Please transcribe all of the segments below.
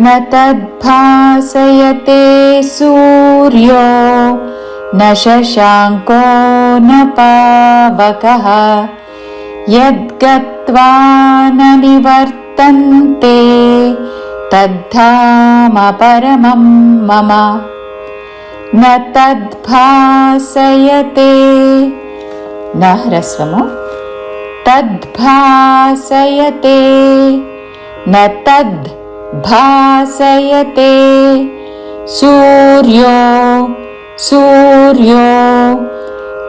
न तद्भासयते सूर्यो न शशाङ्को न पावकः। यद्गत्वा न निवर्तन्ते तद्धाम परमं मम। न तद्भासयते न ह्रस्वमु। तद्भासयते न तद्भासयते सूर्यो सूर्यो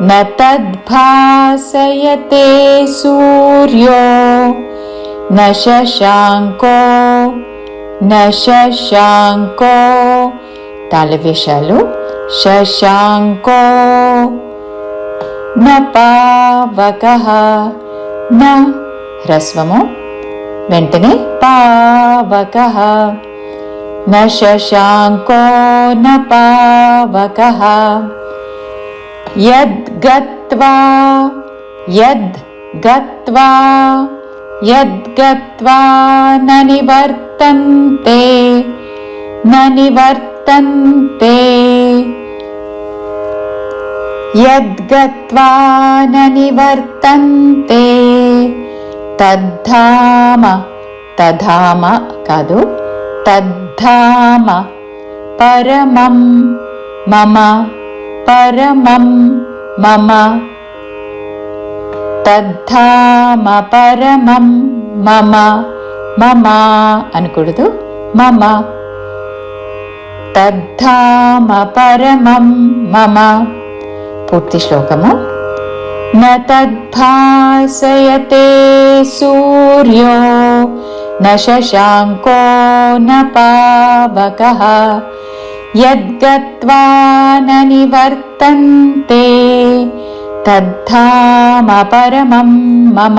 न तद्भासयते सूर्यो। न शशाङ्को न शशाङ्को। तालव्यशालु शशाङ्को। न पावकः न ह्रस्वमु पावकः न शशाङ्को न पावकः यद्गत्वा यद् गत्वा यद्गत्वा यद्गत्वा न निवर्तन्ते तद्धाम तधाम कादु तद्धाम परमं मम परमं मम तद्धाम परमं मम मम अनुकुडुतु मम तद्धाम परमं मम पूर्तिश्लोकमु न तद्भासयते सूर्यो न शशाङ्को न पावकः। यद्गत्वा न निवर्तन्ते तद्धाम परमं मम